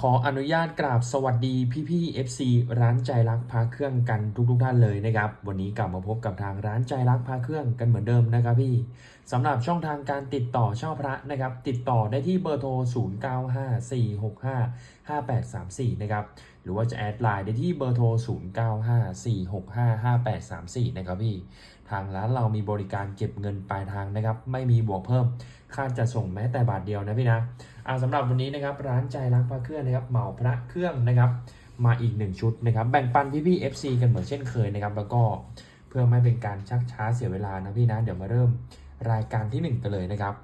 ขออนุญาตกราบสวัสดีพี่พี่ FC ร้านใจรักพาเครื่องกันทุกทุกๆท่านเลยนะครับ วันนี้กลับมาพบกับทางร้านใจรักพาเครื่องกันเหมือนเดิมนะครับพี่สำหรับช่องทางการติดต่อเช่าพระนะครับ ติดต่อได้ที่เบอร์โทร 0954655834 นะครับ หรือว่าจะแอดไลน์ได้ที่เบอร์โทร 0954655834 นะครับพี่ทางร้านเรามีบริการเก็บเงินปลายทางนะครับ ไม่มีบวกเพิ่ม ค่าจะส่งแม้แต่บาทเดียวนะพี่นะอ่าสำหรับวันนี้นะครับร้านใจรักพระเครื่องนะครับเหมาพระเครื่องนะครับ มาอีกหนึ่งชุดนะครับแบ่งปันพี่พี่ FC กันเหมือนเช่นเคยนะครับแล้วก็เพื่อไม่เป็นการชักช้าเสียเวลานะพี่นะเดี๋ยวมาเริ่มรายการที่หนึ่งกันเลยนะครับ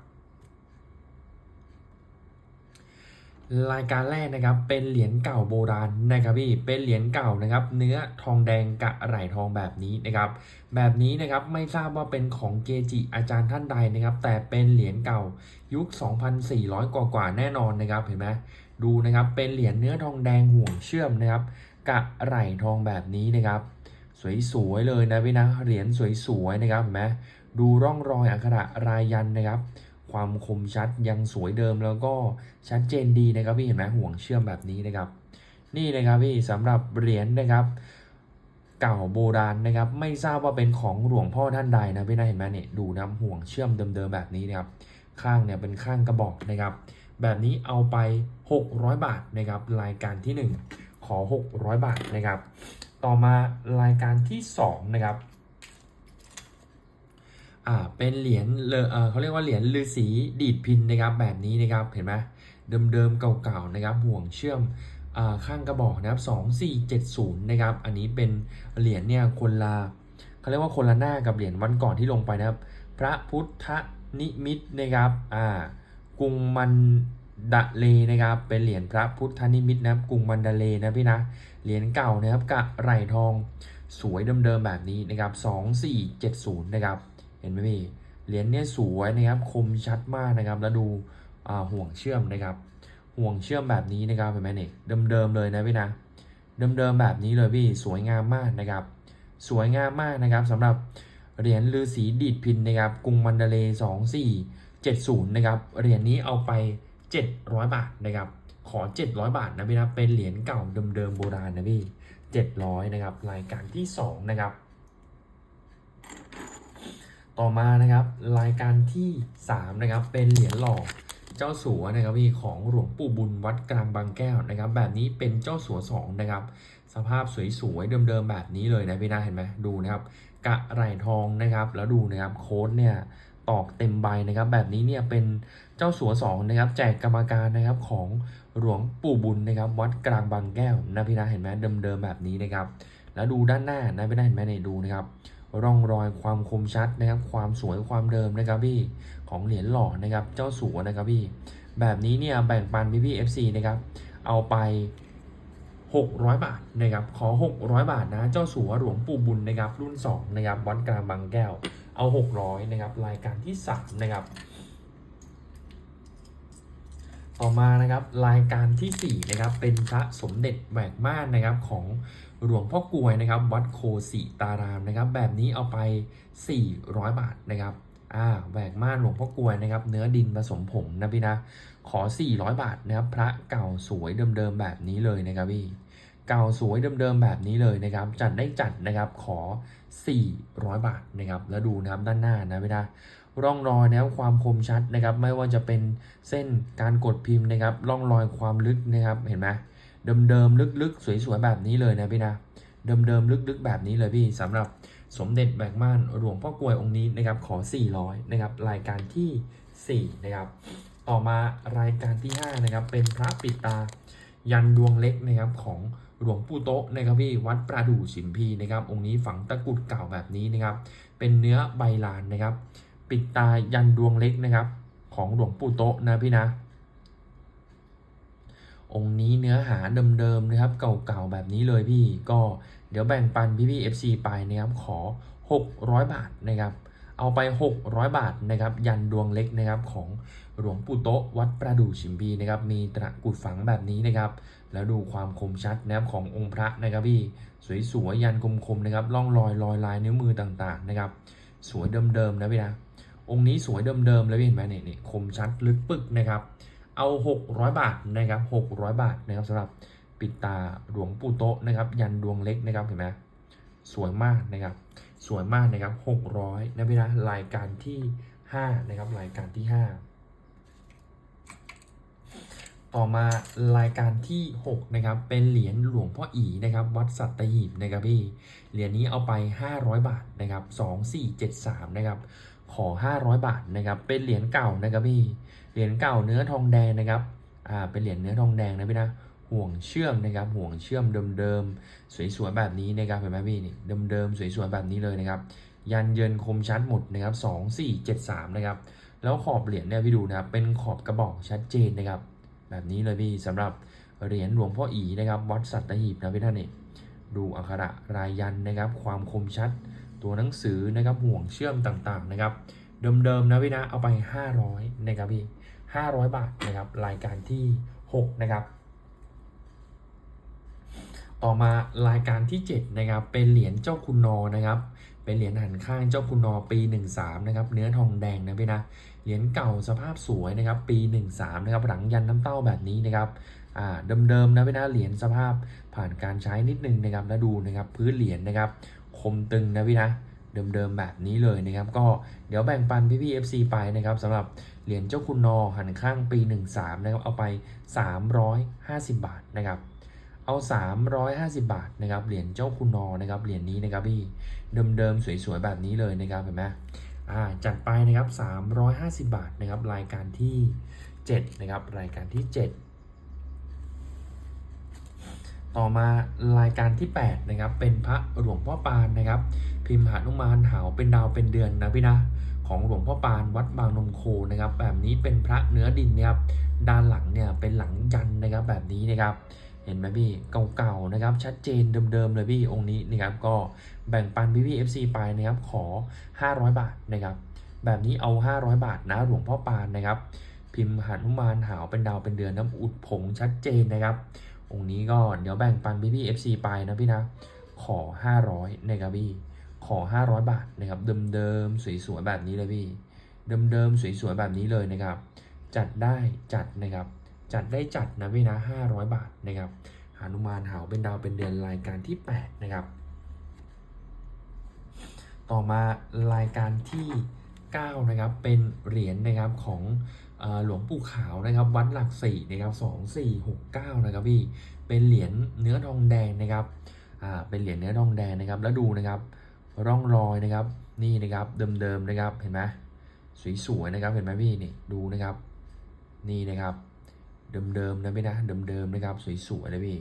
รายการแรกนะครับเป็นเหรียญเก่าโบราณนะครับพี่เป็นเหรียญเก่านะครับ เนื้อทองแดงกะไหลทองแบบนี้นะครับ แบบนี้นะครับไม่ทราบว่าเป็นของเกจิอาจารย์ท่านใดนะครับ แต่เป็นเหรียญเก่ายุค 2,400 กว่ากว่าแน่นอนนะครับเห็นไหมดูนะครับเป็นเหรียญเนื้อทองแดงห่วงเชื่อมนะครับ กะไหลทองแบบนี้นะครับ สวยๆเลยนะพี่นะเหรียญสวยๆนะครับเห็นไหมดูร่องรอยอักขระรายยันนะครับ ความคมชัดยังสวยเดิมแล้วก็ชัดเจนดีนะครับพี่เห็นไหมห่วงเชื่อมแบบนี้นะครับ นี่นะครับพี่สำหรับเหรียญนะครับ เก่าโบราณนะครับ ไม่ทราบว่าเป็นของหลวงพ่อท่านใดนะพี่นะเห็นไหมเนี่ยดูน้ำห่วงเชื่อมเดิมๆแบบนี้นะครับ ข้างเนี่ยเป็นข้างกระบอกนะครับ แบบนี้เอาไป 600 บาทนะครับรายการที่ 1 ขอ 600 บาทนะครับ ต่อมารายการที่2นะครับ เป็นเหรียญเออเขาเรียกว่าเหรียญฤาษีดีดพินนะครับแบบนี้นะครับเห็นไหมเดิมๆเก่าๆนะครับห่วงเชื่อมอข้างกระบอกนะครับ2470นะครับอันนี้เป็นเหรียญเนี่ยคนละเขาเรียกว่าคนละหน้ากับเหรียญวันก่อนที่ลงไปนะครับ พระพุทธนิมิตนะครับอ่ากรุงมันดะเลนะครับเป็นเหรียญพระพุทธนิมิตนะครับกรุงมันดาเลนะพี่นะเหรียญเก่านะครับกะไหลทองสวยเดิมๆแบบนี้นะครับ2470นะครับ เห็นไหมพี่เหรียญเนี่ยสวยนะครับคมชัดมากนะครับ แล้วดูห่วงเชื่อมนะครับ ห่วงเชื่อมแบบนี้นะครับเห็นไหมเนี่ยเดิมๆเลยนะพี่นะเดิมๆแบบนี้เลยพี่สวยงามมากนะครับ สวยงามมากนะครับสำหรับเหรียญฤาษีดีดพินนะครับกรุงมันดาเล2470นะครับเหรียญนี้เอาไป700บาทนะครับ ขอ700บาทนะพี่นะเป็นเหรียญเก่าเดิมๆโบราณนะพี่700นะครับรายการที่2นะครับ ต่อมานะครับรายการที่ 3 นะครับ เป็นเหรียญหล่อเจ้าสัวนะครับพี่ของหลวงปู่บุญวัดกลางบางแก้วนะครับ แบบนี้เป็นเจ้าสัวสองนะครับ สภาพสวยๆเดิมๆแบบนี้เลยนะพี่นาเห็นไหมดูนะครับ กะไหลทองนะครับ แล้วดูนะครับโค้ดเนี่ยตอกเต็มใบนะครับ แบบนี้เนี่ยเป็นเจ้าสัวสองนะครับ แจกกรรมการนะครับของหลวงปู่บุญนะครับ วัดกลางบางแก้วนะพี่นาเห็นไหมเดิมๆแบบนี้นะครับ แล้วดูด้านหน้านะพี่นาเห็นไหมเนี่ยดูนะครับ ร่องรอยความคมชัดนะครับ ความสวยความเดิมนะครับพี่ของเหรียญหล่อนะครับ เจ้าสัวนะครับพี่ แบบนี้เนี่ยแบ่งปันพี่พี่ FC นะครับ เอาไป 600 บาทนะครับ ขอ 600 บาทนะ เจ้าสัวหลวงปู่บุญนะครับ รุ่น 2 นะครับวัดกลางบางแก้ว เอา 600 นะครับ รายการที่ 3 นะครับ ต่อมานะครับรายการทีสี่4นะครับเป็นพระสมเด็จแหวกม่านนะครับของหลวงพ่อกวยนะครับ วัดโคสีตารามนะครับ แบบนี้เอาไป 400 บาทนะครับอ่าแหวกม่านหลวงพ่อกวยนะครับ เนื้อดินผสมผงนะพี่นะขอ 400 บาทนะครับ พระเก่าสวยเดิมๆแบบนี้เลยนะครับพี่เก่าสวยเดิมๆแบบนี้เลยนะครับ จัดได้จัดนะครับขอ 400 บาทนะครับ แล้วดูนะครับด้านหน้านะพี่นะ ร่องรอยนะครับความคมชัดนะครับ ไม่ว่าจะเป็นเส้นการกดพิมพ์นะครับ ร่องรอยความลึกนะครับเห็นไหมเดิมๆลึกๆ สวยๆแบบนี้เลยนะพี่นะเดิมๆลึกๆ แบบนี้เลยพี่สำหรับสมเด็จแบกม่านหลวงพ่อกลวยองค์นี้นะครับ ขอ 400นะครับรายการทีสี่ 4 นะครับ ต่อมารายการที่5นะครับเป็นพระปิดตายันดวงเล็กนะครับของหลวงปู่โตะนะครับพี่วัดประดู่สิมพีนะครับองค์นี้ฝังตะกุดเก่าแบบนี้นะครับ เป็นเนื้อใบลานนะครับ ปิดตายันดวงเล็กนะครับ ของหลวงปู่โตะนะพี่นะ องค์นี้เนื้อหาเดิมๆนะครับ เก่าๆแบบนี้เลยพี่ก็เดี๋ยวแบ่งปันพี่พี่ๆ FC ไปนะครับขอ 600 บาทนะครับ เอาไป 600 บาทนะครับ ยันดวงเล็กนะครับของหลวงปู่โตะวัดประดู่ชิมพีนะครับมีตะกุดฝังแบบนี้นะครับ แล้วดูความคมชัดนะครับขององค์พระนะครับพี่สวยๆยันคมๆนะครับร่องรอยรอยลายนิ้วมือต่างๆนะครับ สวยเดิมๆนะพี่นะ องค์นี้สวยเดิมๆเลยเห็นไหมเนี่ยเนี่ยคมชัดลึกปึกนะครับ เอา 600 บาทนะครับ600 บาทนะครับสำหรับปิดตาหลวงปู่โตนะครับ ยันดวงเล็กนะครับเห็นไหมสวยมากนะครับ สวยมากนะครับ 600นะพี่นะรายการที่ 5 นะครับ รายการที่ 5 ต่อมารายการที่ 6 นะครับ เป็นเหรียญหลวงพ่ออีนะครับ วัดสัตหีบนะครับพี่ เหรียญนี้เอาไป 500 บาทนะครับ 2473 นะครับ ขอ 500 บาทนะครับ เป็นเหรียญเก่านะครับพี่ เหรียญเก่าเนื้อทองแดงนะครับอ่าเป็นเหรียญเนื้อทองแดงนะพี่นะห่วงเชื่อมนะครับห่วงเชื่อมเดิมๆสวยๆแบบนี้นะครับเห็นไหมพี่นี่เดิมๆสวยๆแบบนี้เลยนะครับยันเยินคมชัดหมดนะครับ2473นะครับแล้วขอบเหรียญเนี่ยพี่ดูนะครับเป็นขอบกระบอกชัดเจนนะครับแบบนี้เลยพี่สำหรับเหรียญหลวงพ่ออีนะครับวัดสัตหีบนะพี่ท่านนี่ดูอักขระรายยันนะครับความคมชัด ตัวหนังสือนะครับห่วงเชื่อมต่างๆนะครับ เดิมๆนะพี่นะเอาไป 500นะครับพี่500 บาทนะครับรายการที่ 6 นะครับ ต่อมารายการที่ 7 นะครับ เป็นเหรียญเจ้าคุณนอนะครับ เป็นเหรียญหันข้างเจ้าคุณนอปี 13 นะครับ เนื้อทองแดงนะพี่นะเหรียญเก่าสภาพสวยนะครับ ปี 13 นะครับ หลังยันน้ำเต้าแบบนี้นะครับอ่าเดิมๆนะพี่นะเหรียญสภาพผ่านการใช้นิดนึงนะครับแล้วดูนะครับ พื้นเหรียญนะครับ คมตึงนะพี่นะเดิมๆแบบนี้เลยนะครับ ก็เดี๋ยวแบ่งปันพี่ๆ FC ไปนะครับสำหรับเหรียญเจ้าคุณนอหันข้างปี 13 นะครับ เอาไป 350 บาทนะครับ เอา 350 บาทนะครับเหรียญเจ้าคุณนอนะครับเหรียญนี้นะครับพี่เดิมๆสวยๆแบบนี้เลยนะครับเห็นไหมอ่าจัดไปนะครับ 350 บาทนะครับรายการที่ 7 นะครับ รายการที่ 7 ต่อมารายการที่ 8 นะครับ เป็นพระหลวงพ่อปานนะครับ พิมพ์หานุมานหาวเป็นดาวเป็นเดือนนะพี่นะของหลวงพ่อปานวัดบางนมโคนะครับ แบบนี้เป็นพระเนื้อดินนะครับด้านหลังเนี่ยเป็นหลังยันนะครับแบบนี้นะครับ เห็นไหมพี่เก่าๆนะครับ ชัดเจนเดิมๆเลยพี่องค์นี้นะครับ ก็แบ่งปันพี่พี่ FC ไปนะครับขอ 500 บาทนะครับ แบบนี้เอา 500 บาทนะหลวงพ่อปานนะครับ พิมพ์หานุมานหาวเป็นดาวเป็นเดือนน้ำอุดผงชัดเจนนะครับ องค์นี้ก็เดี๋ยวแบ่งปันพี่พี่ FC ไปนะพี่นะขอ 500นะครับพี่ขอ 500 บาทนะครับเดิมๆสวยๆแบบนี้เลยพี่เดิมๆสวยๆแบบนี้เลยนะครับ จัดได้จัดนะครับ จัดได้จัดนะพี่นะ500 บาทนะครับหานุมานหาวเป็นดาวเป็นเดือนรายการที่ 8 นะครับ ต่อมารายการที่ 9 นะครับ เป็นเหรียญนะครับของ หลวงปู่ขาวนะครับวัดหลักสี่นะครับ2469นะครับพี่เป็นเหรียญเนื้อทองแดงนะครับอ่าเป็นเหรียญเนื้อทองแดงนะครับ แล้วดูนะครับร่องรอยนะครับนี่นะครับเดิมๆนะครับเห็นไหมสวยๆนะครับเห็นไหมพี่นี่ดูนะครับนี่นะครับเดิมๆนะพี่นะเดิมๆนะครับสวยๆเลยพี่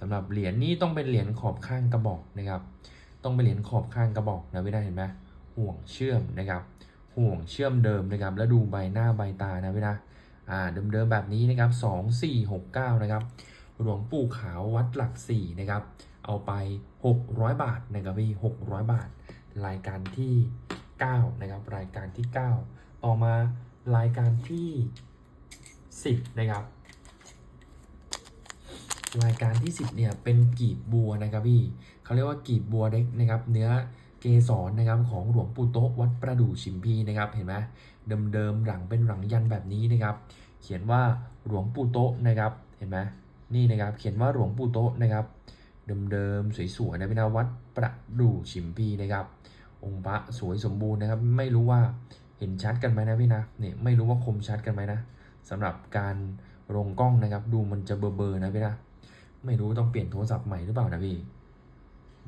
สำหรับเหรียญนี้ต้องเป็นเหรียญขอบข้างกระบอกนะครับ ต้องเป็นเหรียญขอบข้างกระบอกนะพี่นะเห็นไหมห่วงเชื่อมนะครับ ห่วงเชื่อมเดิมนะครับแล้วดูใบหน้าใบตานะพี่นะอ่าเดิมๆแบบนี้นะครับสองสี่หกเก้านะครับ หลวงปู่ขาววัดหลักสี่นะครับ เอาไป 600 บาทนะครับพี่600 บาท รายการที่ 9 นะครับ รายการที่ 9 ต่อมารายการที่ 10 นะครับ รายการที่ 10 เนี่ยเป็นกีบบัวนะครับพี่เขาเรียกว่ากีบบัวเล็กนะครับ เนื้อ เกสรนะครับของหลวงปู่โต๊ะวัดประดู่ชิมพีนะครับเห็นไหมเดิมๆหลังเป็นหลังยันแบบนี้นะครับ เขียนว่าหลวงปู่โต๊ะนะครับเห็นไหมนี่นะครับเขียนว่าหลวงปู่โต๊ะนะครับเดิมๆสวยๆนะพี่นะวัดประดู่ชิมพีนะครับ องค์พระสวยสมบูรณ์นะครับ ไม่รู้ว่าเห็นชัดกันไหมนะพี่นะเนี่ยไม่รู้ว่าคมชัดกันไหมนะสำหรับการลงกล้องนะครับ ดูมันจะเบลอๆนะพี่นะไม่รู้ต้องเปลี่ยนโทรศัพท์ใหม่หรือเปล่านะพี่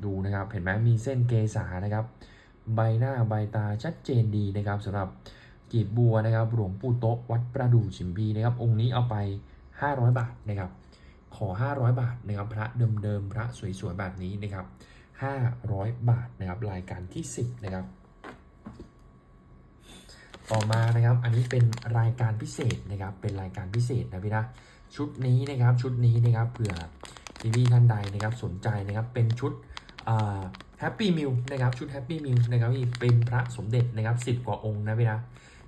ดูนะครับเห็นไหมมีเส้นเกษานะครับ ใบหน้าใบตาชัดเจนดีนะครับสำหรับกีบบัวนะครับหลวงปู่โต๊ะวัดประดู่ชิมพีนะครับองค์นี้เอาไป 500 บาทนะครับ ขอ 500 บาทนะครับพระเดิมๆพระสวยๆแบบนี้นะครับ500 บาทนะครับรายการที่ 10 นะครับ ต่อมานะครับอันนี้เป็นรายการพิเศษนะครับเป็นรายการพิเศษนะพี่นะชุดนี้นะครับชุดนี้นะครับเผื่อพี่ๆท่านใดนะครับสนใจนะครับเป็นชุด แฮปปี้มิลนะครับชุดแฮปปี้มิลนะครับพี่เป็นพระสมเด็จนะครับ10กว่าองค์นะพี่นะ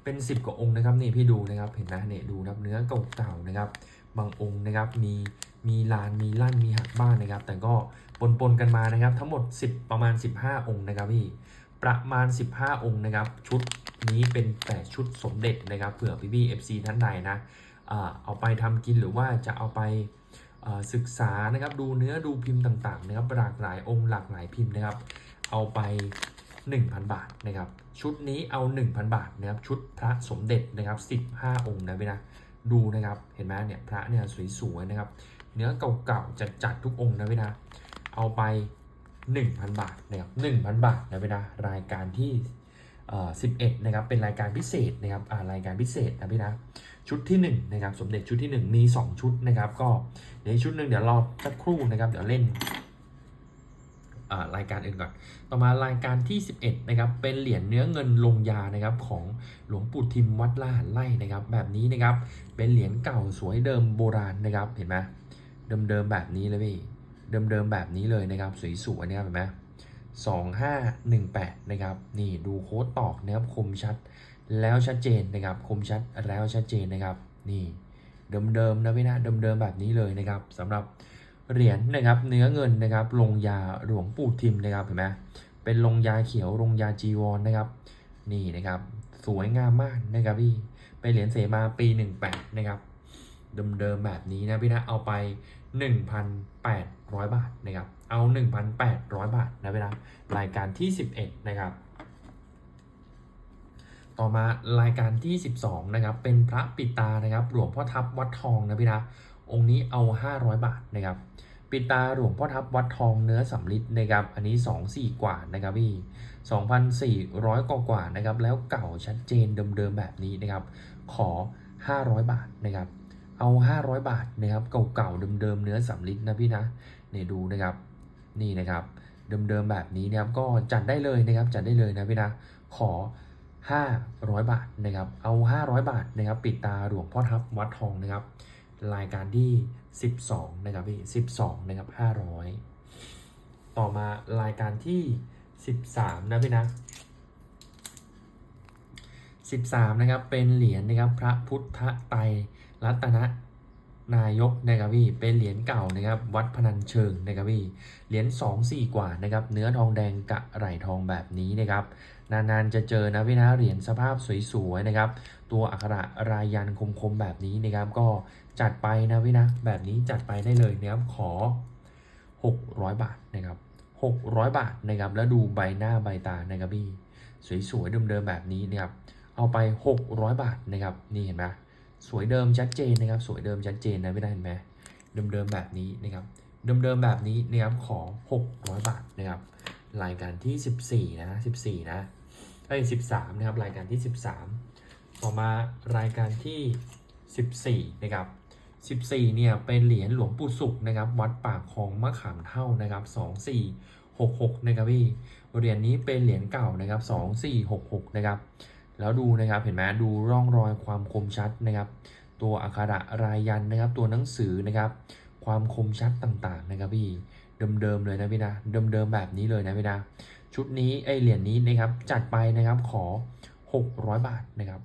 เป็น 10 กว่าองค์นะครับนี่พี่ดูนะครับเห็นไหมเนี่ยดูนะครับเนื้อเก่าๆนะครับ บางองค์นะครับมีมีลานมีลั่นมีหักบ้านนะครับ แต่ก็ปนๆกันมานะครับ ทั้งหมด 10 ประมาณ 15 องค์นะครับพี่ประมาณ 15 องค์นะครับ ชุดนี้เป็นแต่ชุดสมเด็จนะครับเผื่อพี่ๆ FC ท่านใดนะเอาไปทำกินหรือว่าจะเอาไป ศึกษานะครับดูเนื้อดูพิมพ์ต่างๆนะครับหลากหลายองค์หลากหลายพิมพ์นะครับ เอาไป 1,000 บาทนะครับ ชุดนี้เอา 1,000 บาทนะครับชุดพระสมเด็จนะครับ15 องค์นะพี่นะดูนะครับเห็นไหมเนี่ยพระเนี่ยสวยๆนะครับ เนื้อเก่าๆจัดๆทุกองค์นะพี่นะเอาไป 1,000 บาทนะครับ1,000 บาทนะพี่นะรายการที่ 11นะครับเป็นรายการพิเศษนะครับอ่ารายการพิเศษนะพี่นะชุดที่1นะครับสมเด็จชุดที่ 1 มี 2 ชุดนะครับ ก็เดี๋ยวชุดหนึ่งเดี๋ยวรอสักครู่นะครับเดี๋ยวเล่นอ่ารายการอื่นก่อน ต่อมารายการที่ 11นะครับ เป็นเหรียญเนื้อเงินลงยานะครับของหลวงปู่ทิมวัดล่าหันไล่นะครับ แบบนี้นะครับ เป็นเหรียญเก่าสวยเดิมโบราณนะครับ เห็นไหมเดิมๆแบบนี้เลยพี่ เดิมๆแบบนี้เลยนะครับ สวยๆนะครับเห็นไหม สองห้าหนึ่งแปดนะครับ นี่ดูโค้ดตอกนะครับคมชัดแล้วชัดเจนนะครับ คมชัดแล้วชัดเจนนะครับ นี่เดิมๆนะพี่นะเดิมๆแบบนี้เลยนะครับสำหรับเหรียญนะครับ เนื้อเงินนะครับ ลงยาหลวงปู่ทิมนะครับเห็นไหมเป็นลงยาเขียวลงยาจีวรนะครับ นี่นะครับ สวยงามมากนะครับพี่เป็นเหรียญเสมาปี 18 นะครับเดิมๆแบบนี้นะพี่นะเอาไป 1,800 บาทนะครับ เอา 1,800 บาทนะพี่นะรายการที่ 11 นะครับ ต่อมารายการที่ 12 นะครับ เป็นพระปิตานะครับ หลวงพ่อทับวัดทองนะพี่นะองค์นี้เอา 500 บาทนะครับปิตาหลวงพ่อทับวัดทองเนื้อสำลิดนะครับ อันนี้ 2 4 กว่านะครับพี่2,400 กว่ากว่านะครับ แล้วเก่าชัดเจนเดิมๆแบบนี้นะครับ ขอ 500 บาทนะครับ เอา 500 บาทนะครับ เก่าๆเดิมๆเนื้อสำลิดนะพี่นะเนี่ยดูนะครับ นี่นะครับ เดิมๆแบบนี้นะครับก็จัดได้เลยนะครับจัดได้เลยนะพี่นะขอ 500 บาทนะครับเอา 500 บาทนะครับปิดตาหลวงพ่อทับวัดทองนะครับรายการที่ 12นะครับพี่12นะครับ500 ต่อมารายการที่ 13 นะพี่นะ13นะครับเป็นเหรียญนะครับพระพุทธไตรรัตนะ นายกนะครับพี่เป็นเหรียญเก่านะครับวัดพนัญเชิงนะครับพี่เหรียญ2 4 กว่านะครับเนื้อทองแดงกะไหลทองแบบนี้นะครับนานๆจะเจอนะพี่นะเหรียญสภาพสวยๆนะครับตัวอักขระรายยันคมๆแบบนี้นะครับก็จัดไปนะพี่นะแบบนี้จัดไปได้เลยนะครับขอ 600 บาทนะครับ600 บาทนะครับแล้วดูใบหน้าใบตานะครับพี่สวยๆเดิมๆแบบนี้นะครับเอาไป 600 บาทนะครับนี่เห็นไหม สวยเดิมชัดเจนนะครับ สวยเดิมชัดเจนนะพี่นะเห็นไหมเดิมๆแบบนี้นะครับ เดิมๆแบบนี้นะครับขอ600 บาทนะครับ รายการที่ 14 นะ 14 นะเอ้13 นะครับ รายการที่ 13 ต่อมารายการที่ 14 นะครับ 14 เนี่ย เป็นเหรียญหลวงปู่สุขนะครับ วัดปากคลองมะขามเท่านะครับ 2466 นะครับพี่ เหรียญนี้เป็นเหรียญเก่านะครับ 2466 นะครับ แล้วดูนะครับเห็นไหมดูร่องรอยความคมชัดนะครับ ตัวอักขระรายยันนะครับ ตัวหนังสือนะครับ ความคมชัดต่างๆนะครับพี่เดิมๆเลยนะพี่นะเดิมๆแบบนี้เลยนะพี่นะชุดนี้ไอเหรียญนี้นะครับจัดไปนะครับขอ 600 บาทนะครับ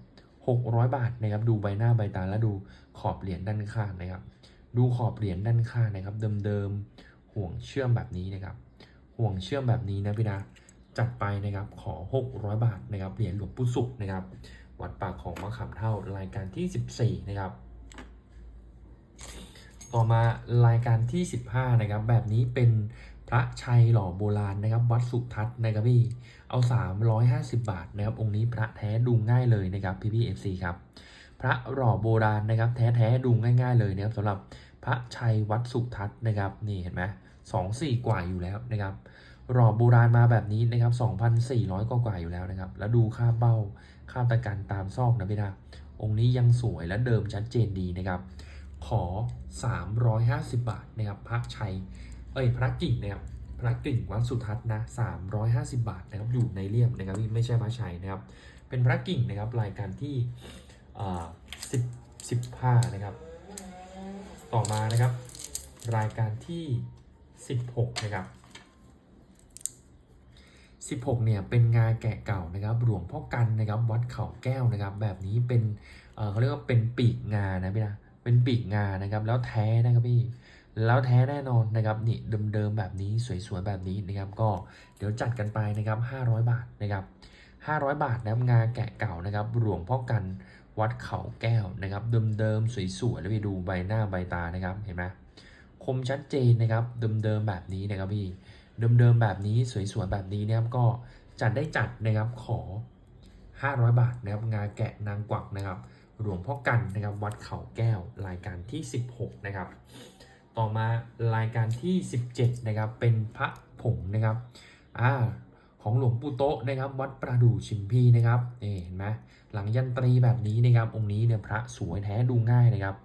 600 บาทนะครับดูใบหน้าใบตาแล้วดูขอบเหรียญด้านข้างนะครับ ดูขอบเหรียญด้านข้างนะครับ เดิมๆห่วงเชื่อมแบบนี้นะครับ ห่วงเชื่อมแบบนี้นะพี่นะ จัดไปนะครับขอ 600 บาทนะครับเหรียญหลวงปู่สุขนะครับ วัดปากของมะขามเท่ารายการที่ 14 นะครับ ต่อมารายการที่ 15 นะครับ แบบนี้เป็นพระชัยหล่อโบราณนะครับ วัดสุทัศน์นะครับพี่เอา 350 บาทนะครับ องค์นี้พระแท้ดูง่ายเลยนะครับพี่พี่เอฟซีครับพระหล่อโบราณนะครับ แท้แท้ดูง่าย ๆ เลยนะครับสำหรับพระชัยวัดสุทัศน์นะครับนี่เห็นไหมสองสี่กว่าอยู่แล้วนะครับ หล่อโบราณมาแบบนี้นะครับ 2,400 กว่ากว่าอยู่แล้วนะครับ แล้วดูค่าเบ้า ค่าตะกันตามซอกนะพี่นะองค์นี้ยังสวยและเดิมชัดเจนดีนะครับ ขอ 350 บาทนะครับพระชัย เอ้ยพระกิ่งนะครับพระกิ่งวัดสุทัศน์นะ 350 บาทนะครับ อยู่ในเลี่ยมนะครับที่ไม่ใช่พระชัยนะครับ เป็นพระกิ่งนะครับรายการที่อ่า10 15นะครับ ต่อมานะครับ รายการที่ 16 นะครับ 16เนี่ยเป็นงาแกะเก่านะครับหลวงพ่อกันนะครับวัดเขาแก้วนะครับ แบบนี้เป็นเขาเรียกว่าเป็นปีกงานะพี่นะเป็นปีกงานะครับ แล้วแท้นะครับพี่แล้วแท้แน่นอนนะครับนี่เดิมๆแบบนี้สวยๆแบบนี้นะครับ ก็เดี๋ยวจัดกันไปนะครับ 500 บาทนะครับ 500 บาทนะครับงาแกะเก่านะครับหลวงพ่อกันวัดเขาแก้วนะครับเดิมๆสวยๆแล้วไปดูใบหน้าใบตานะครับเห็นไหมคมชัดเจนนะครับเดิมๆแบบนี้นะครับพี่ เดิมๆแบบนี้สวยๆแบบนี้นะครับก็จัดได้จัดนะครับขอ 500 บาทนะครับงาแกะนางกวักนะครับหลวงพ่อกันนะครับวัดเขาแก้วรายการที่ 16 นะครับ ต่อมารายการที่ 17 นะครับ เป็นพระผงนะครับอ่าของหลวงปู่โตะนะครับ วัดประดู่ชิมพีนะครับนี่เห็นไหมหลังยันตรีแบบนี้นะครับ องค์นี้เนี่ยพระสวยแท้ดูง่ายนะครับ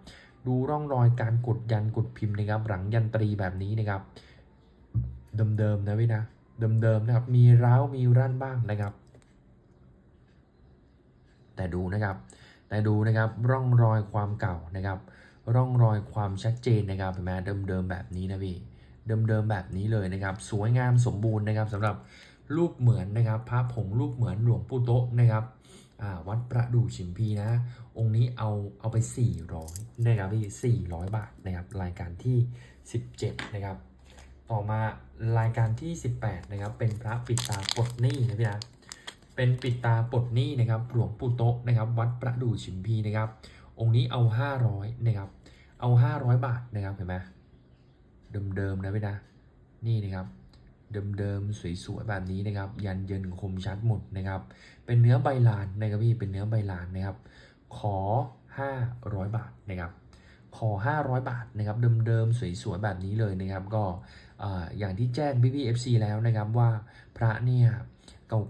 ดูร่องรอยการกดยันกดพิมพ์นะครับ หลังยันตรีแบบนี้นะครับ เดิมๆนะพี่นะเดิมๆนะครับ มีร้าวมีรั่นบ้างนะครับ แต่ดูนะครับ แต่ดูนะครับร่องรอยความเก่านะครับ ร่องรอยความชัดเจนนะครับเห็นไหมเดิมๆแบบนี้นะพี่เดิมๆแบบนี้เลยนะครับ สวยงามสมบูรณ์นะครับสำหรับรูปเหมือนนะครับพระผงรูปเหมือนหลวงปู่โตะนะครับวัดประดู่ชิมพีนะ องค์นี้เอาเอาไป 400นะครับพี่400 บาทนะครับ รายการที่ 17 นะครับ ต่อมารายการที่ 18 นะครับ เป็นพระปิดตาปลดหนี้นะพี่นะเป็นปิดตาปลดหนี้นะครับหลวงปู่โตะนะครับ วัดประดู่ชิมพีนะครับ องค์นี้เอา 500นะครับเอา 500 บาทนะครับเห็นไหมเดิมๆนะพี่นะนี่นะครับเดิมๆสวยๆแบบนี้นะครับ ยันเยินคมชัดหมดนะครับ เป็นเนื้อใบลานนะครับพี่เป็นเนื้อใบลานนะครับ ขอ 500 บาทนะครับขอ 500 บาทนะครับเดิมๆสวยๆแบบนี้เลยนะครับ ก็ อย่างที่แจ้งพี่พี่ FC แล้วนะครับว่าพระเนี่ย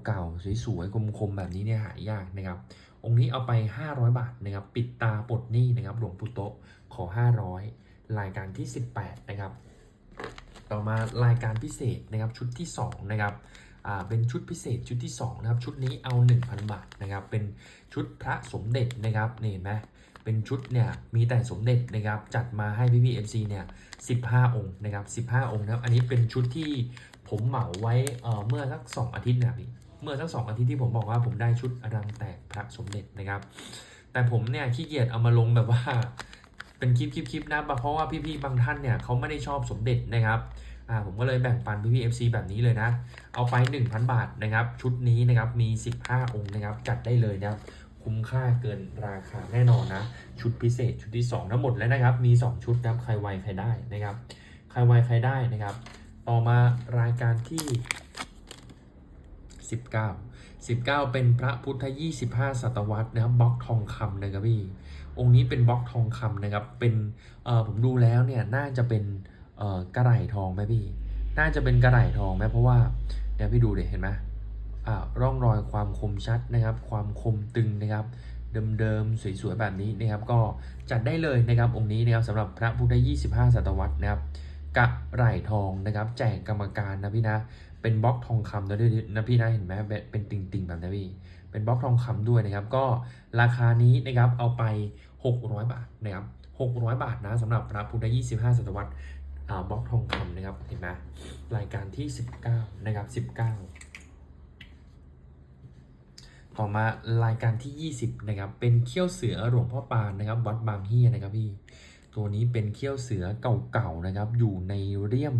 เก่าๆสวยๆคมๆแบบนี้เนี่ยหายากนะครับ องค์นี้เอาไป 500 บาทนะครับปิดตาปลดหนี้นะครับหลวงปู่โตะขอ 500 รายการที่ 18 นะครับ ต่อมารายการพิเศษนะครับชุดที่ 2 นะครับเป็นชุดพิเศษชุดที่2นะครับชุดนี้เอา 1,000 บาทนะครับเป็นชุดพระสมเด็จนะครับนี่เห็นไหม เป็นชุดเนี่ยมีแต่สมเด็จนะครับจัดมาให้พี่พี่เอ็มซีเนี่ย15องค์นะครับ15องค์นะครับอันนี้เป็นชุดที่ผมเหมาไว้เออเมื่อสัก2องอาทิตย์เนะพี่เมื่อสัก2อาทิตย์ที่ผมบอกว่าผมได้ชุดอรังแตกพระสมเด็จนะครับ แต่ผมเนี่ยขี้เกียจเอามาลงแบบว่าเป็นคลิปคลิปคลิปนะเพราะว่าพี่ๆบางท่านเนี่ยเขาไม่ได้ชอบสมเด็จนะครับอ่าผมก็เลยแบ่งปันพี่ๆ FC แบบนี้เลยนะ เอาไป 1,000 บาทนะครับ ชุดนี้นะครับมี 15 องค์นะครับ จัดได้เลยนะครับ คุ้มค่าเกินราคาแน่นอนนะ ชุดพิเศษชุดที่ 2 ทั้งหมดแล้วนะครับ มี 2 ชุดนะครับใครไวใครได้นะครับ ใครไวใครได้นะครับ ต่อมารายการที่ 19 19 เป็นพระพุทธ 25 ศตวรรษนะครับบล็อกทองคำนะครับพี่องค์นี้เป็นบล็อกทองคำนะครับเป็นเออผมดูแล้วเนี่ยน่าจะเป็นเออกระไหล่ทองไหมพี่ น่าจะเป็นกระไหล่ทองไหมเพราะว่าเนี่ยพี่ดูเด็เห็นไหม ร่องรอยความคมชัดนะครับ ความคมตึงนะครับ เดิมๆสวยๆแบบนี้นะครับ ก็จัดได้เลยนะครับองค์นี้นะครับสำหรับพระพุทธ25ศตวรรษนะครับกระไหล่ทองนะครับ แจกกรรมการนะพี่นะเป็นบล็อกทองคำด้วยนะพี่นะเห็นไหมเป็นติ่งๆแบบนี้พี่เป็นบล็อกทองคำด้วยนะครับ ก็ราคานี้นะครับเอาไป 600 บาทนะครับ600 บาทนะสำหรับพระพุทธ25ศตวรรษบล็อกทองคำนะครับเห็นไหมรายการที่ 19 นะครับ 19 ต่อมารายการที่ 20นะครับเป็นเขี้ยวเสือหลวงพ่อปานนะครับวัดบางเฮียนะครับพี่ตัวนี้เป็นเขี้ยวเสือเก่าๆนะครับอยู่ในเลี่ยม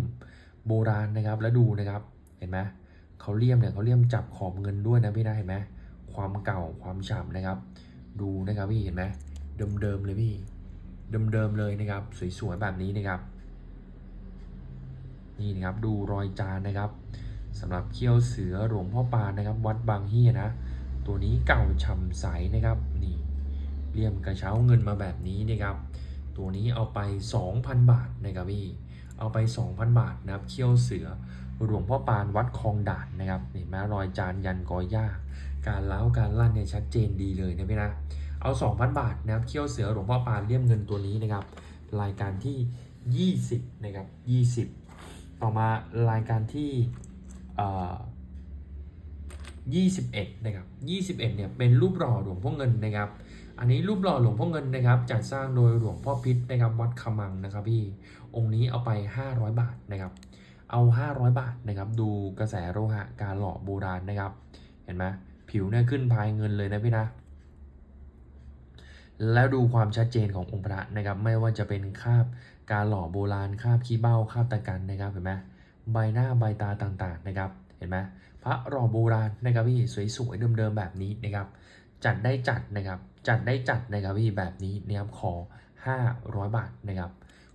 โบราณนะครับแล้วดูนะครับเห็นไหมเขาเลี่ยมเนี่ยเขาเลี่ยมจับขอบเงินด้วยนะพี่นะเห็นไหมความเก่าความฉ่ำนะครับ ดูนะครับพี่เห็นไหมเดิมๆเลยพี่เดิมๆเลยนะครับ สวยๆแบบนี้นะครับ นี่นะครับดูรอยจานนะครับสำหรับเขี้ยวเสือหลวงพ่อปานนะครับ วัดบางเฮียนะ ตัวนี้เก่าฉ่ำใสนะครับนี่เลี่ยมกระเช้าเงินมาแบบนี้นะครับ ตัวนี้เอาไป 2,000 บาทนะครับพี่เอาไป 2,000 บาทนะครับเขี้ยวเสือหลวงพ่อปานวัดคลองด่านนะครับเห็นไหมรอยจานยันกอย่าการเล้าการลั่นเนี่ยชัดเจนดีเลยนะพี่นะเอา 2,000 บาทนะครับเขี้ยวเสือหลวงพ่อปานเลี่ยมเงินตัวนี้นะครับ รายการที่ 20นะครับ20 ต่อมารายการที่เอ่อ 21นะครับ21เนี่ยเป็นรูปหล่อหลวงพ่อเงินนะครับ อันนี้รูปหล่อหลวงพ่อเงินนะครับ จัดสร้างโดยหลวงพ่อพิษนะครับวัดขมังนะครับพี่องค์นี้เอาไป 500 บาทนะครับ เอา 500 บาทนะครับดูกระแสโลหะการหล่อโบราณนะครับ เห็นไหมผิวเนี่ยขึ้นพายเงินเลยนะพี่นะ แล้วดูความชัดเจนขององค์พระนะครับ ไม่ว่าจะเป็นคาบการหล่อโบราณคาบขี้เบ้าคาบตะกันนะครับเห็นไหมใบหน้าใบตาต่างๆนะครับ เห็นไหม พระหล่อโบราณนะครับพี่สวยๆเดิมๆแบบนี้นะครับจัดได้จัดนะครับจัดได้จัดนะครับพี่แบบนี้นะครับขอ 500 บาทนะครับ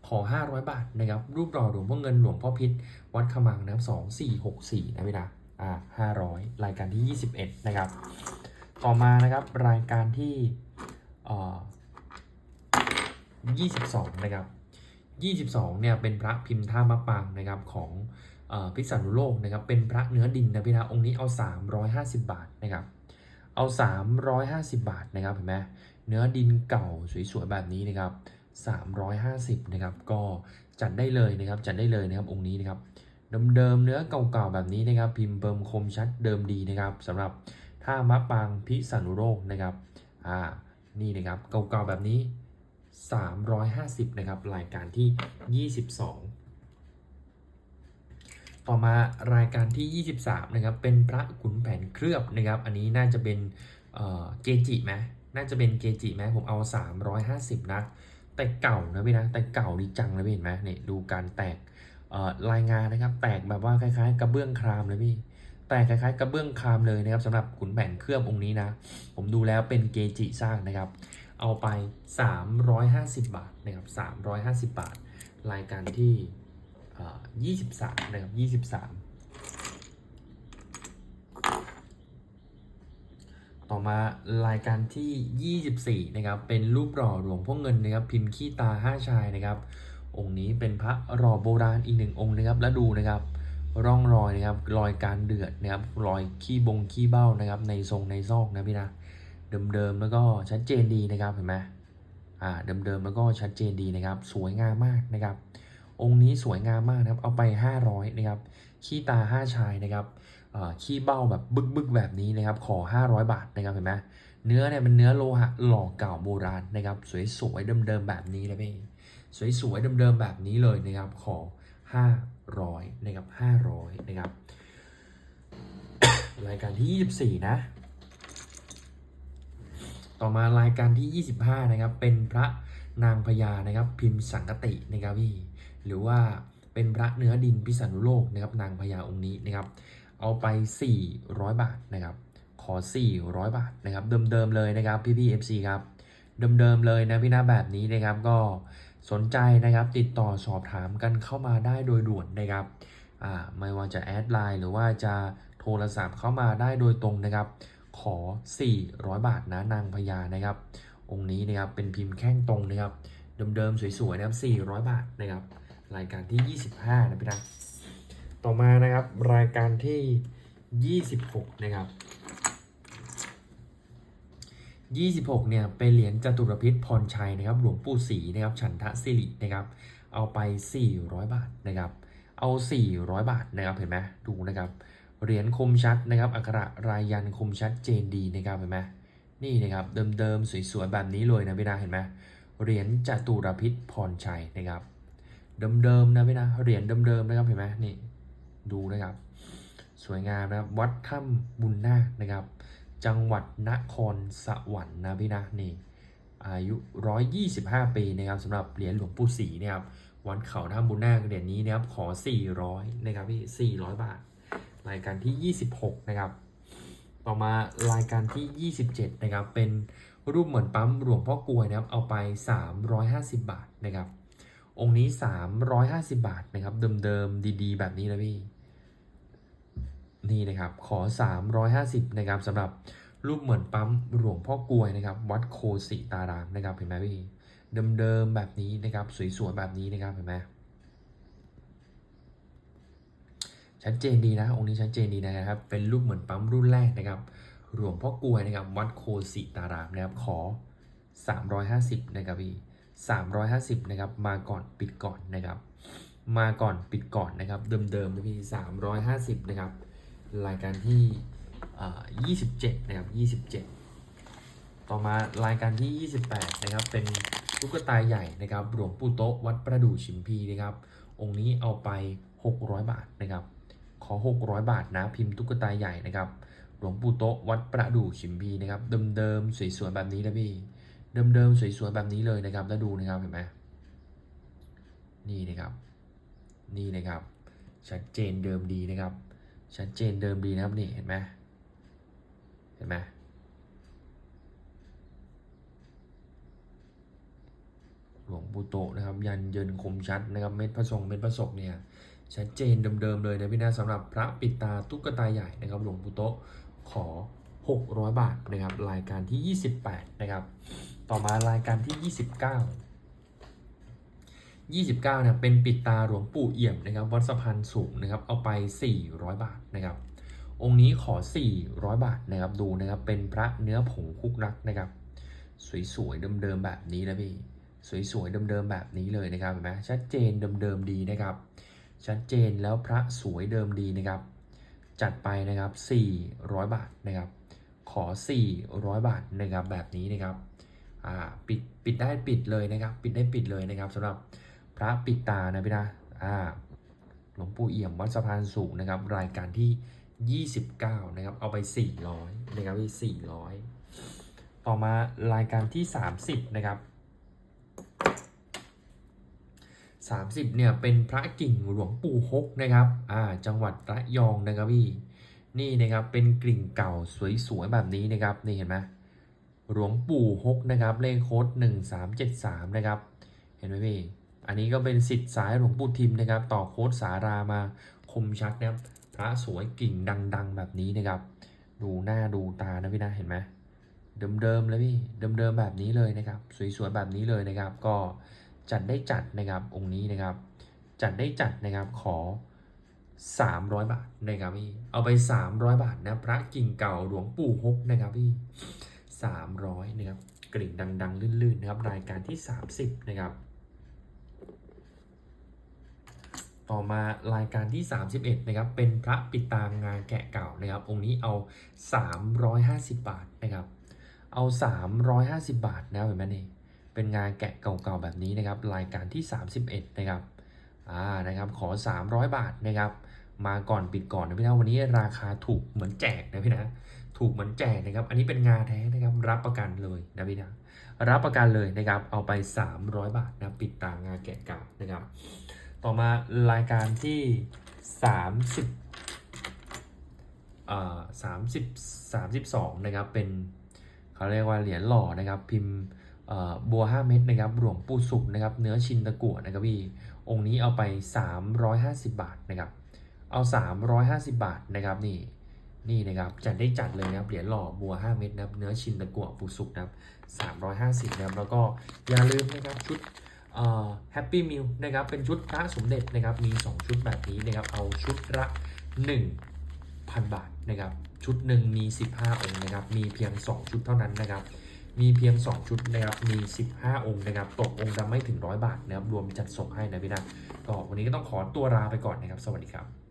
ขอ 500 บาทนะครับรูปหล่อหลวงพ่อเงินหลวงพ่อพิษวัดขมังนะครับ2464นะพี่นะอ่า500รายการที่ 21 นะครับ ต่อมานะครับรายการที่เอ่อ22 นะครับ 22 เนี่ยเป็นพระพิมพ์ท่ามะปางนะครับของ พิษณุโลกนะครับเป็นพระเนื้อดินนะพี่นะองค์นี้เอา 350 บาทนะครับเอา 350 บาทนะครับเห็นไหมเนื้อดินเก่าสวยๆแบบนี้นะครับ350นะครับก็จัดได้เลยนะครับจัดได้เลยนะครับองค์นี้นะครับเดิมๆเนื้อเก่าๆแบบนี้นะครับ พิมพ์เบิมคมชัดเดิมดีนะครับสำหรับท่ามะปางพิษณุโลกนะครับอ่านี่นะครับเก่าๆแบบนี้ 350นะครับรายการที่ 22 ต่อมารายการที่ 23 นะครับ เป็นพระขุนแผนเคลือบนะครับ อันนี้น่าจะเป็นเกจิไหมน่าจะเป็นเกจิไหมผมเอา 350 นะ แต่เก่านะพี่นะ แต่เก่าดีจังเลยพี่เห็นไหมเนี่ยดูการแตกรายงานนะครับ แตกแบบว่าคล้ายๆ กระเบื้องครามเลยพี่ แตกคล้ายๆ กระเบื้องครามเลยนะครับสำหรับขุนแผนเคลือบองค์นี้นะ ผมดูแล้วเป็นเกจิสร้างนะครับ เอาไป 350 บาทนะครับ350 บาท รายการที่ เอ่อ23นะครับ23ต่อมารายการที่ 24 นะครับ เป็นรูปหล่อหลวงพ่อเงินนะครับ พิมพ์ขี้ตาห้าชายนะครับ องค์นี้เป็นพระหล่อโบราณอีกหนึ่งองค์นะครับ แล้วดูนะครับ ร่องรอยนะครับ รอยการเดือดนะครับ รอยขี้บงขี้เบ้านะครับ ในทรงในซอกนะพี่นะ เดิมๆแล้วก็ชัดเจนดีนะครับ เห็นไหมอ่า เดิมๆแล้วก็ชัดเจนดีนะครับ สวยงามมากนะครับ องค์นี้สวยงามมากนะครับ เอาไป 500นะครับ ขี้ตาห้าชายนะครับขี้เบ้าแบบบึกๆแบบนี้นะครับ ขอ 500 บาทนะครับ เห็นไหมเนื้อเนี่ยเป็นเนื้อโลหะหล่อเก่าโบราณนะครับ สวยๆเดิมๆแบบนี้นะพี่ สวยๆเดิมๆแบบนี้เลยนะครับ ขอ 500นะครับ500นะครับ รายการที่ 24 นะ ต่อมารายการที่ 25 นะครับ เป็นพระนางพญานะครับ พิมพ์สังกตินะครับพี่ หรือว่าเป็นพระเนื้อดินพิษณุโลกนะครับนางพญาองค์นี้นะครับ เอาไป 400 บาทนะครับ ขอ 400 บาทนะครับ เดิมๆเลยนะครับพี่พี่ FC ครับเดิมๆเลยนะพี่นะแบบนี้นะครับก็สนใจนะครับติดต่อสอบถามกันเข้ามาได้โดยด่วนนะครับอ่าไม่ว่าจะแอดไลน์หรือว่าจะโทรศัพท์เข้ามาได้โดยตรงนะครับ ขอ 400 บาทนะนางพญานะครับ องค์นี้นะครับเป็นพิมพ์แข้งตรงนะครับเดิมๆสวยๆนะครับ400 บาทนะครับ รายการที่ 25 นะพี่นะ ต่อมานะครับรายการที่ 26 นะครับ 26 เนี่ยเป็นเหรียญจตุรพิษพรชัยนะครับ หลวงปู่ศรีนะครับฉันทะสิรินะครับ เอาไป 400 บาทนะครับ เอา 400 บาทนะครับเห็นไหมดูนะครับเหรียญคมชัดนะครับอักขระรายยันคมชัดเจนดีนะครับเห็นไหมนี่นะครับเดิมๆสวยๆแบบนี้เลยนะพี่นาเห็นไหมเหรียญจตุรพิษพรชัยนะครับ เดิมๆนะพี่นะเหรียญเดิมๆนะครับเห็นไหมนี่ดูนะครับ สวยงามนะครับวัดถ้ำบุญนาคนะครับ จังหวัดนครสวรรค์นะพี่นะนี่อายุ 125 ปีนะครับสำหรับเหรียญหลวงปู่ศรีนะครับวัดเขาถ้ำบุญนาคเหรียญนี้นะครับขอ 400 นะครับพี่ 400 บาท รายการที่ 26 นะครับ ต่อมารายการที่ 27 นะครับ เป็นรูปเหมือนปั๊มหลวงพ่อกลวยนะครับ เอาไป 350 บาทนะครับ องค์นี้ 350 บาทนะครับ เดิมๆดีๆ แบบนี้นะพี่ นี่นะครับ ขอ 350นะครับสำหรับรูปเหมือนปั๊มหลวงพ่อกลวยนะครับ วัดโคสิตารามนะครับเห็นไหมพี่เดิมๆแบบนี้นะครับ สวยๆแบบนี้นะครับเห็นไหมชัดเจนดีนะ องค์นี้ชัดเจนดีนะครับ เป็นรูปเหมือนปั๊มรุ่นแรกนะครับหลวงพ่อกลวยนะครับ วัดโคสิตารามนะครับขอ 350นะครับพี่ 350 นะครับ มาก่อนปิดก่อนนะครับ มาก่อนปิดก่อนนะครับ เดิมๆนะพี่ 350 นะครับ รายการที่อ่า27 นะครับ 27 ต่อมารายการที่ 28 นะครับ เป็นตุ๊กตาใหญ่นะครับ หลวงปู่โต๊ะวัดประดู่ชิมพีนะครับ องค์นี้เอาไป 600 บาทนะครับ ขอ 600 บาทนะ พิมพ์ตุ๊กตาใหญ่นะครับ หลวงปู่โต๊ะวัดประดู่ชิมพีนะครับ เดิมๆ สวยๆ แบบนี้นะพี่ เดิมๆสวยๆแบบนี้เลยนะครับ แล้วดูนะครับเห็นไหมนี่นะครับ นี่นะครับ ชัดเจนเดิมดีนะครับ ชัดเจนเดิมดีนะครับนี่เห็นไหมเห็นไหมหลวงปู่โตนะครับ ยันเยินคมชัดนะครับเม็ดพระทรงเม็ดพระศกเนี่ยชัดเจนเดิมๆเลยนะพี่นะสำหรับพระปิดตาตุ๊กตาใหญ่นะครับ หลวงปู่โตขอ 600 บาทนะครับ รายการที่ 28 นะครับ ต่อมารายการที่ 29 29เนี่ยเป็นปิดตาหลวงปู่เอี่ยมนะครับวัดสะพานสูงนะครับเอาไป 400 บาทนะครับ องค์นี้ขอ 400 บาทนะครับดูนะครับเป็นพระเนื้อผงคุกรักนะครับ สวยๆเดิมๆแบบนี้นะพี่สวยๆเดิมๆแบบนี้เลยนะครับเห็นไหมชัดเจนเดิมๆดีนะครับ ชัดเจนแล้วพระสวยเดิมดีนะครับ จัดไปนะครับ 400 บาทนะครับ ขอ 400 บาทนะครับแบบนี้นะครับ ปิดปิดได้ปิดเลยนะครับ ปิดได้ปิดเลยนะครับสำหรับพระปิดตานะพี่นะอ่าหลวงปู่เอี่ยมวัดสะพานสูงนะครับ รายการที่ 29 นะครับ เอาไป 400 นะครับที่400 ต่อมารายการที่ 30 นะครับ 30 เนี่ย เป็นพระกิ่งหลวงปู่ฮกนะครับ อ่า จังหวัดระยองนะครับพี่ นี่นะครับ เป็นกลิ่งเก่าสวยๆแบบนี้นะครับ นี่เห็นไหม หลวงปู่ฮกนะครับเลขโค้ด1373นะครับเห็นไหมพี่อันนี้ก็เป็นสิทธิ์สายหลวงปู่ทิมนะครับ ต่อโค้ดสารามาคมชัดนะครับพระสวยกิ่งดัง ๆ แบบนี้นะครับ ดูหน้าดูตานะพี่นะเห็นไหมเดิมๆเลยพี่เดิมๆแบบนี้เลยนะครับ สวยๆแบบนี้เลยนะครับ ก็จัดได้จัดนะครับองค์นี้นะครับ จัดได้จัดนะครับขอ 300 บาทนะครับพี่เอาไป 300 บาทนะพระกิ่งเก่าหลวงปู่ฮกนะครับพี่ 300นะครับกลิ่งดัง ๆ ลื่น ๆ นะครับ รายการที่ 30 นะครับ ต่อมารายการที่ 31 นะครับ เป็นพระปิดตางานแกะเก่านะครับ องค์นี้เอา 350 บาทนะครับ เอา 350 บาทนะเห็นไหมนี่เป็นงานแกะเก่าๆแบบนี้นะครับ รายการที่ 31 นะครับอ่านะครับ ขอ 300 บาทนะครับ มาก่อนปิดก่อนนะพี่นะวันนี้ราคาถูกเหมือนแจกนะพี่นะ ถูกเหมือนแจกนะครับ อันนี้เป็นงาแท้นะครับ รับประกันเลยนะพี่นะ รับประกันเลยนะครับ เอาไป 300 บาทนะ ปิดตางาแกะเก่านะครับ ต่อมารายการที่ 30อ่า30 32 นะครับ เป็นเขาเรียกว่าเหรียญหล่อนะครับ พิมพ์เอ่อบัว 5 เม็ดนะครับหลวงปู่สุขนะครับ เนื้อชินตะกั่วนะครับพี่ องค์นี้เอาไป 350 บาทนะครับ เอา 350 บาทนะครับนี่ นี่นะครับจัดได้จัดเลยนะครับเหรียญหล่อบัว 5 เม็ดนะครับเนื้อชินตะกั่วปูสุกนะครับ 350นะครับแล้วก็อย่าลืมนะครับชุดแฮปปี้มิลนะครับเป็นชุดพระสมเด็จนะครับมี 2 ชุดแบบนี้นะครับเอาชุดละ1,000 บาทนะครับชุดหนึ่งมี 15 องค์นะครับมีเพียง 2 ชุดเท่านั้นนะครับมีเพียง 2 ชุดนะครับมี 15 องค์นะครับตกองค์ละไม่ถึงร้อยบาทนะครับรวมจัดส่งให้นะพี่นะก็วันนี้ก็ต้องขอตัวลาไปก่อนนะครับ สวัสดีครับ